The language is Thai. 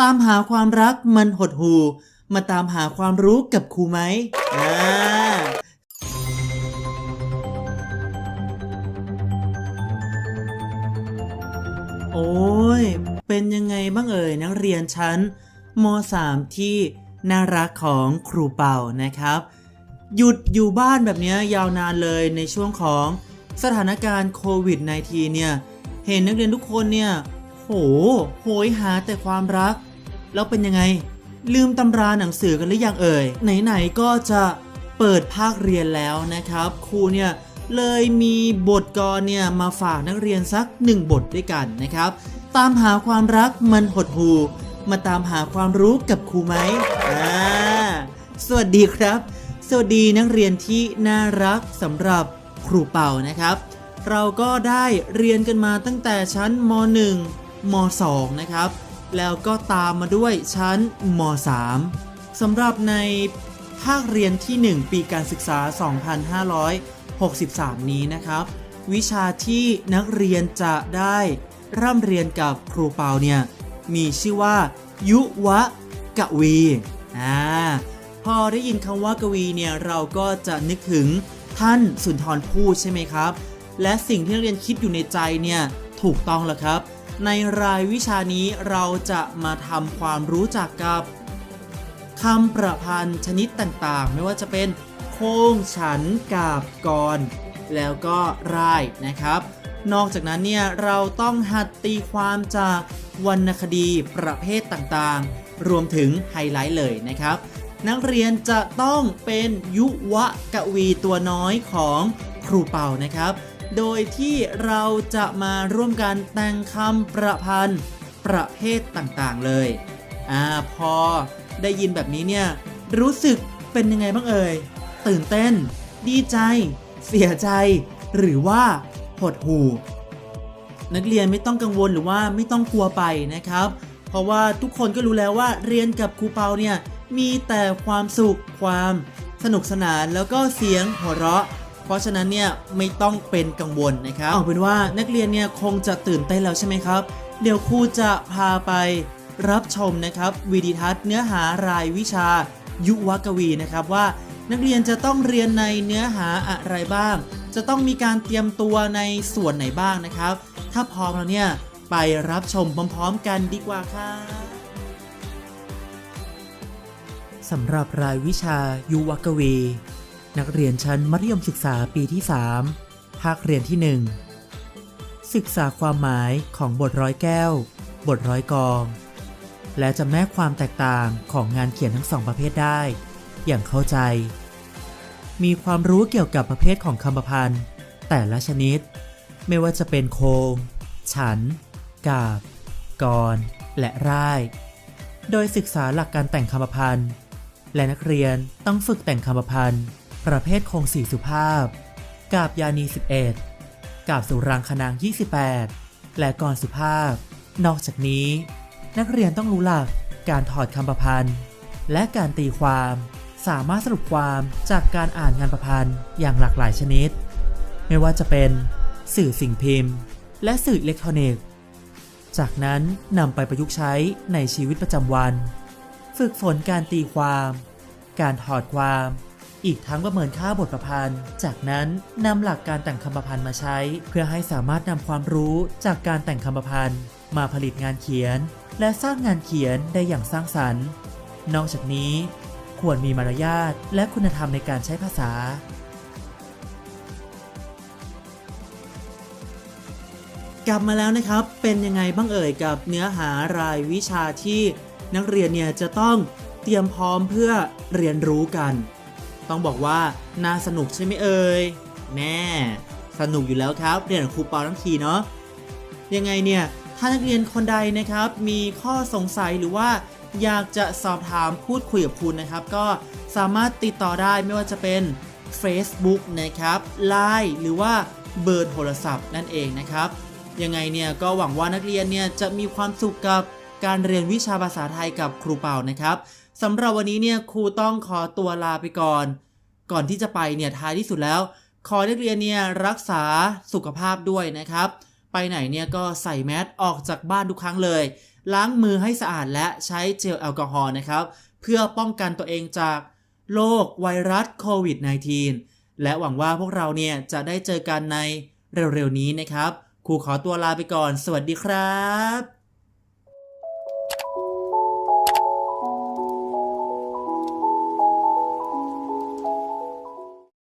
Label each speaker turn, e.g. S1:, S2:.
S1: ตามหาความรักมันหดหูมาตามหาความรู้กับครูไหมอ่าโอ้ย เป็นยังไงบ้างเอ่ยนักเรียนชั้นม .3 ที่น่ารักของครูเป่านะครับ หยุดอยู่บ้านแบบนี้ยยาวนานเลยในช่วงของสถานการณ์โควิด -19 เนี่ย เห็นนักเรียนทุกคนเนี่ย โห โหยหาแต่ความรัก แล้วเป็นยังไง ลืมตำราหนังสือกันหรือยังเอ่ย ไหนๆก็จะเปิดภาคเรียนแล้วนะครับ ครูเนี่ยเลยมีบทกรเนี่ยมาฝากนักเรียนสักหนึ่งบทด้วยกันนะครับ ตามหาความรักมันหดหูมาตามหาความรู้กับครูไหมอ่าสวัสดีครับ สวัสดีนักเรียนที่น่ารักสำหรับครูเป่านะครับ เราก็ได้เรียนกันมาตั้งแต่ชั้นม .1 ม .2 นะครับ แล้วก็ตามมาด้วยชั้นม .3 สำหรับในภาคเรียนที่ 1 ปีการศึกษา 2563 นี้นะครับ วิชาที่นักเรียนจะได้ร่ำเรียนกับครูเปาเนี่ยมีชื่อว่า ยุวะกวีอ่าพอได้ยินคำว่ากวีเนี่ยเราก็จะนึกถึงท่านสุนทรภู่ใช่ไหมครับ และสิ่งที่นักเรียนคิดอยู่ในใจเนี่ยถูกต้องแล้วครับ ในรายวิชานี้เราจะมาทำความรู้จักกับคำประพันธ์ชนิดต่างๆ ไม่ว่าจะเป็นโค้งฉันกาบกร แล้วก็รายนะครับ นอกจากนั้นเนี่ยเราต้องหัดตีความจากวรรณคดีประเภทต่างๆ รวมถึงไฮไลท์เลยนะครับ นักเรียนจะต้องเป็นยุวกวีตัวน้อยของครูเป่านะครับ โดยที่เราจะมาร่วมกันแต่งคำประพันธ์ประเภทต่างๆเลยอ่าพอได้ยินแบบนี้เนี่ยรู้สึกเป็นยังไงบ้างเอ่ยตื่นเต้น ดีใจ เสียใจ หรือว่าหดหู่นักเรียนไม่ต้องกังวลหรือว่าไม่ต้องกลัวไปนะครับ เพราะว่าทุกคนก็รู้แล้วว่าเรียนกับครูเปาเนี่ยมีแต่ความสุขความสนุกสนานแล้วก็เสียงหัวเราะ เพราะฉะนั้นเนี่ยไม่ต้องเป็นกังวลนะครับเอาเป็นว่านักเรียนเนี่ยคงจะตื่นเต้นแล้วใช่ไหมครับ เดี๋ยวครูจะพาไปรับชมนะครับวิดีทัศน์เนื้อหารายวิชายุวกวีนะครับว่านักเรียนจะต้องเรียนในเนื้อหาอะไรบ้าง จะต้องมีการเตรียมตัวในส่วนไหนบ้างนะครับ ถ้าพร้อมแล้วเนี่ยไปรับชมพร้อมๆกันดีกว่าครับสำหรับรายวิชายุวกวี นักเรียนชั้นมัธยมศึกษาปีที่ 3 ภาคเรียนที่ 1 ศึกษาความหมายของบทร้อยแก้ว บทร้อยกอง และจำแนกความแตกต่างของงานเขียนทั้งสองประเภทได้ อย่างเข้าใจ มีความรู้เกี่ยวกับประเภทของคำประพันธ์แต่ละชนิด ไม่ว่าจะเป็นโคง ฉัน กาบ กร และร่าย โดยศึกษาหลักการแต่งคำประพันธ์และนักเรียนต้องฝึกแต่งคำประพันธ์ ประเภทโครงสี่สุภาพ กาบยานี 11 กาบสุรางคนาง 28 และกรสุภาพ นอกจากนี้ นักเรียนต้องรู้หลักการถอดคำประพันธ์ และการตีความ สามารถสรุปความจากการอ่านงานประพันธ์อย่างหลากหลายชนิด ไม่ว่าจะเป็น สื่อสิ่งพิมพ์ และสื่ออิเล็กทรอนิกส์ จากนั้นนำไปประยุกต์ใช้ในชีวิตประจำวัน ฝึกฝนการตีความ การถอดความ อีกทั้งประเมินค่าบทประพันธ์ จากนั้นนำหลักการแต่งคำประพันธ์มาใช้ เพื่อให้สามารถนำความรู้จากการแต่งคำประพันธ์ มาผลิตงานเขียน และสร้างงานเขียนได้อย่างสร้างสรรค์ นอกจากนี้ ควรมีมารยาทและคุณธรรมในการใช้ภาษากลับมาแล้วนะครับ เป็นยังไงบ้างเอ่ยกับเนื้อหารายวิชาที่นักเรียนเนี่ยจะต้องเตรียมพร้อมเพื่อเรียนรู้กัน ต้องบอกว่าน่าสนุกใช่ไหมเอ่ยแน่สนุกอยู่แล้วครับเรียนกับครูเปาทั้งทีเนาะยังไงเนี่ยถ้านักเรียนคนใดนะครับ มีข้อสงสัยหรือว่าอยากจะสอบถามพูดคุยกับคุณนะครับ ก็สามารถติดต่อได้ไม่ว่าจะเป็น Facebook นะครับ Line หรือว่าเบอร์โทรศัพท์นั่นเองนะครับ ยังไงเนี่ยก็หวังว่านักเรียนเนี่ยจะมีความสุขกับการเรียนวิชาภาษาไทยกับครูเป่านะครับ สำหรับวันนี้เนี่ยครูต้องขอตัวลาไปก่อน ก่อนที่จะไปเนี่ยท้ายที่สุดแล้ว ขอนักเรียนเนี่ยรักษาสุขภาพด้วยนะครับ ไปไหนเนี่ยก็ใส่แมสออกจากบ้านทุกครั้งเลย ล้างมือให้สะอาดและใช้เจลแอลกอฮอล์นะครับ เพื่อป้องกันตัวเองจากโรคไวรัสโควิด -19 และหวังว่าพวกเราเนี่ยจะได้เจอกันในเร็วๆนี้นะครับ ครูขอตัวลาไปก่อน สวัสดีครับ